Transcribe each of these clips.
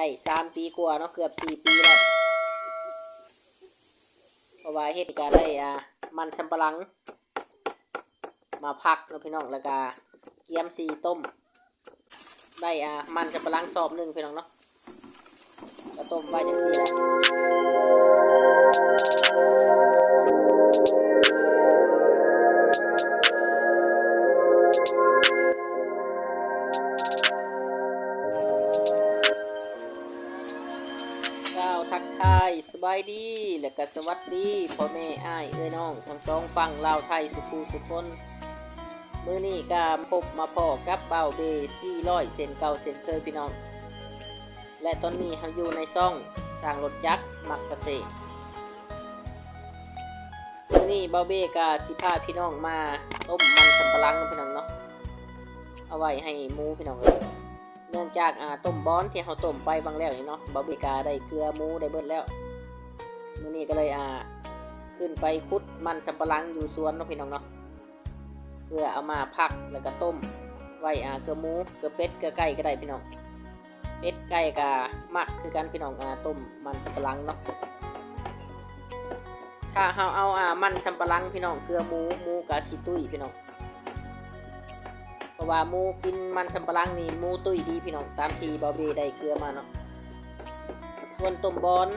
ได้สามปีกว่าเนาะเกือบสี่ปีแล้วเพราะว่าเฮ็ดก็ได้อ่ามันสำปะหลัง มาพักเนาะพี่น้องแล้วก็เกี๊ยมซีต้ม ได้อ่ามันสำปะหลังสอบหนึ่งพี่น้องเนาะก็ต้มไว้จังซี่แหละ บายดี แล้วก็สวัสดีพ่อแม่อ้ายเอ้ยน้อง ทั้งสองฝั่งลาวไทยสุภูสุคนมื้อนี้ก็พบมาพ่อกับเบาเบซี่ร้อยเซนเก่าเซนเคยพี่น้อง และตอนนี้เราอยู่ในซ่องสร้างรถจักรมักเกษตรมื้อนี้เบาเบก็สิพาพี่น้องมาต้มมันสำปะหลังพี่น้องเนาะเอาไว้ให้หมูพี่น้องเอ้ยเนื่องจากอ่าต้มบอนที่เราต้มไปบางแล้วนี่เนาะเบาเบกาได้เกลือหมูได้เบิดแล้ว มื้อนี้ก็เลยอ่าขึ้นไปคุดมันสำปะหลังอยู่สวนเนาะพี่น้องเนาะเพื่อเอามาพักแล้วก็ต้ม ไว้อ่าเกลือหมูเกลือเป็ดเกลือไก่ก็ได้พี่น้องเป็ดไก่ก็มักคือกันพี่น้องอ่าต้มมันสำปะหลังเนาะถ้าเราเอาอ่ามันสำปะหลังพี่น้องเกลือหมูหมูกะสิตุ้ยพี่น้องเพราะว่าหมูกินมันสำปะหลังนี่หมูตุ้ยดีพี่น้องตามที่บอเบได้เกลือมาเนาะส่วนต้มบอน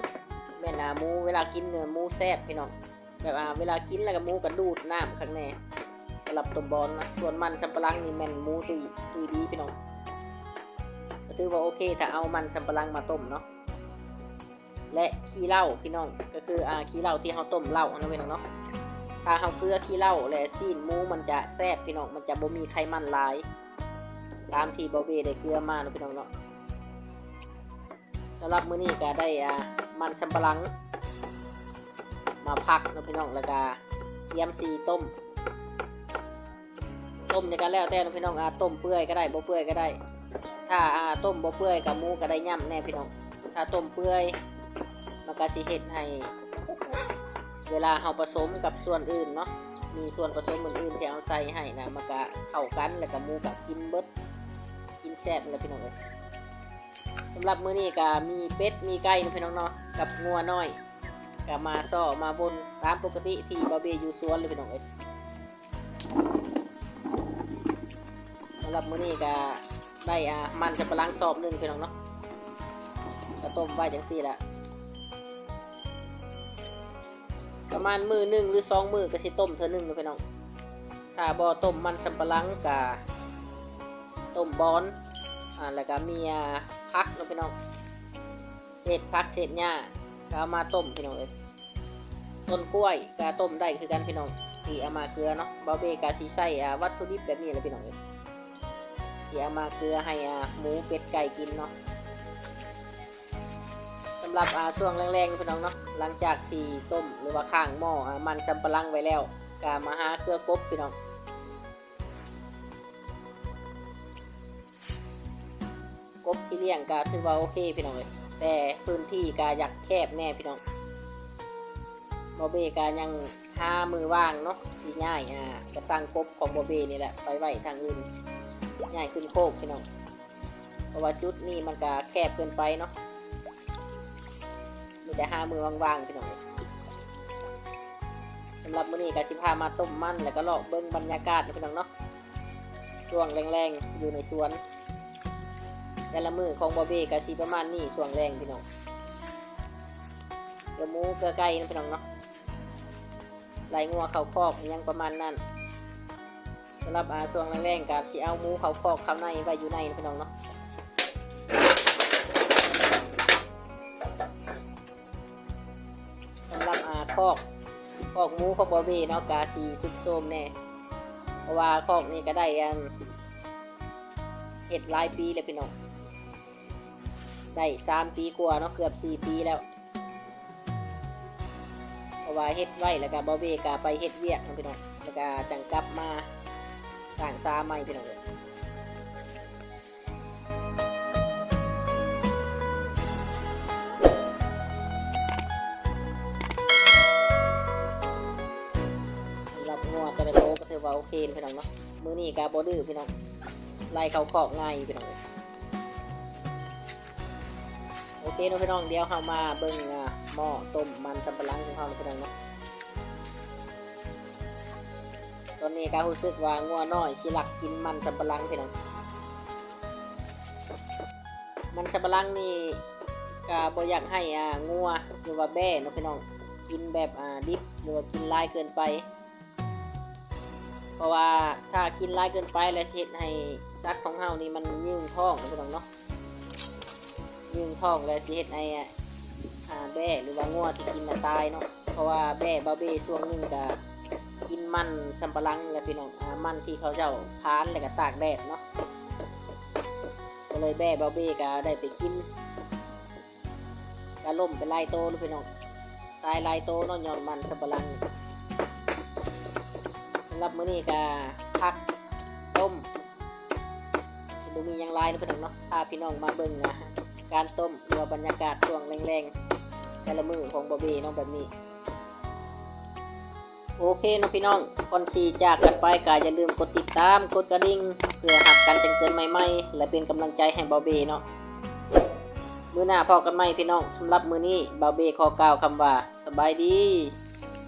แม่นอ่าหมูเวลากินเนื้อหมูแซ่บพี่น้องแบบอ่าเวลากินแล้วก็หมูกระดูดน้ำข้างในสำหรับต้มบอนนะส่วนมันสำปะหลังนี่แม่นหมูตุยตุยดีพี่น้องก็ถือว่าโอเคถ้าเอามันสำปะหลังมาต้มเนาะและขี้เหล้าพี่น้องก็คืออ่าขี้เหล้าที่เราต้มเหล้านะพี่น้องเนาะถ้าเราเกลือขี้เหล้าและซีนหมูมันจะแซ่บพี่น้องมันจะบ่มีไขมันหลายตามที่บอเบได้เกลือมานะพี่น้องเนาะสำหรับมื้อนี้ก็ได้อ่า มันสำปะหลัง มาพักนะพี่น้องแล้วก็เตรียมซีต้ม ต้มในการแล้วแต่นะพี่น้องอาต้มเปื่อยก็ได้บ่เปื่อยก็ได้ ถ้าอาต้มบ่เปื่อยกับหมูก็ได้ย่ำแน่พี่น้อง ถ้าต้มเปื่อยมันก็สิเฮ็ดให้เวลาเฮาผสมกับส่วนอื่นเนาะ มีส่วนผสมอื่นๆที่เอาใส่ให้นะมันก็เข้ากันแล้วก็มูก็กินเบิดกินแซ่บเลยพี่น้องเอ้ยำหรับมื้อนี้ก็มีเป็ดมีไก่เนะพี่น้องเนาะกับงัวน้อยก็มาซ่อมาบนตามปกติที่บาเบอยู่สวนเลยพี่น้องเอ้ยสำหรับมื้อนี้ก็ได้อ่ามันจะปะลังสอบหนึ่งพี่น้องเนาะก็ต้มไว้จังซี่แหละประมาณมือหนึ่งหรือสองมือก็สิต้มเท่านึงนะพี่น้องถ้าบ่ต้มมันสำปะหลังกะต้มบอน อ่าแล้วก็มีพักเนาะพี่น้องเศษพักเศษหญ้าก็เอามาต้มพี่น้องเลยต้นกล้วยก็ต้มได้คือกันพี่น้องที่เอามาเกลือเนาะบาเบกาซีใส่อ่าวัตถุดิบแบบนี้เลยพี่น้องเลยที่เอามาเกลือให้อ่าหมูเป็ดไก่กินเนาะสำหรับอ่าช่วงแรงๆพี่น้องเนาะหลังจากที่ต้มหรือว่าข้างหม้ออมันสำปะหลังไว้แล้วก็มาหาเกลือกบพี่น้อง กบที่เลี้ยงก็ถือว่าโอเคพี่น้องเลยแต่พื้นที่ก็อยากแคบแน่พี่น้องบอเบก็ยังหามือว่างเนาะสีง่ายอ่าก็สร้างกบของบอเบนี่แหละไปไว้ทางอื่นง่ายขึ้นโคกพี่น้องเพราะว่าจุดนี้มันก็แคบเกินไปเนาะมีแต่หามือว่างๆพี่น้องสำหรับมื้อนี้ก็สิพามาต้มมันแล้วก็เลาะเบิ่งบรรยากาศพี่น้องเนาะช่วงแรงๆอยู่ในสวน แต่ละมือของบอเบก็สีประมาณนี้ส่วงแรงพี่น้องเกลือหมูเกลือไก่นะพี่น้องเนาะไหลงัวเขาคอกยังประมาณนั้นสำหรับอาส่วงแรงๆกับสีเอาหมูเขาคอกข้าในไว้อยู่ในพี่น้องเนาะสำหรับอาคอกคอกหมูของบอเบเนาะกาสีสุดโทมแน่เพราะว่าคอกนี่ก็ได้อันเห็ดหลายปีเลยพี่น้อง ได้สามปีกว่าเนาะเกือบสี่ปีแล้วเพราะว่าเฮ็ดไว้แล้วก็บอเบกาไปเฮ็ดเวียกพี่น้องแล้วก็จังกลับมาสร้างซาใหม่พี่น้องเลยสำหรับงัวแต่ละโตวก็ถือว่าโอเคพี่น้องเนาะมือนี้ก็บ่ดื้อพี่น้องไล่เขาคอกง่ายพี่น้องเลย เคเนาะพี่น้องเดี๋ยวเฮามาเบิ่งหม้อต้มมันสำปะหลังของเฮาพี่น้องเนาะตอนนี้ก็รู้สึกว่างัวน้อยสิหลักกินมันสำปะหลังพี่น้องมันสำปะหลังนี่ก็บ่อยากให้อ่างัวหรือว่าแบ่เนาะพี่น้องกินแบบอ่าดิบหรือว่ากินลายเกินไปเพราะว่าถ้ากินลายเกินไปแล้วสิเฮ็ดให้สัตว์ของเฮานี่มันยืงท้องเนะพี่น้องเนาะ ยืงท้องแล้วสิเฮ็ดให้อ่าอ่าแบ่หรือว่างัวที่กินน่ะตายเนาะเพราะว่าแบ่บาเบ้ช่วงหนึงก็กินมันสำปะหลังแล้วพี่น้องอ่ามันที่เขาเจ้าพานแล้วก็ตากแดดเนาะก็เลยแบ่บาเบ้ก็ได้ไปกินก็ล่มไปไล่โตลูกพี่น้องตายไล่โตเนอนย้อนมันสับปะรังสำหรับมื้อนี้ก็พักต้มดูมีหยังลายนะพี่น้องเนาะพาพี่น้องมาเบิ่งนะ การต้มหรือว่าบรรยากาศช่วงแรงๆแต่ละมือของบาเบ้เนาะแบบนี้ โอเคน้องพี่น้องก่อนสีจากกันไปก็อย่าลืมกดติดตามกดกระดิ่งเพื่อหักกันแจ้งเตือนใหม่ๆ และเป็นกำลังใจให้บาเบเนาะมือหน้าพอกันไหมพี่น้องสำหรับมือนี้บาเบขอกล่าวคำว่าสบายดี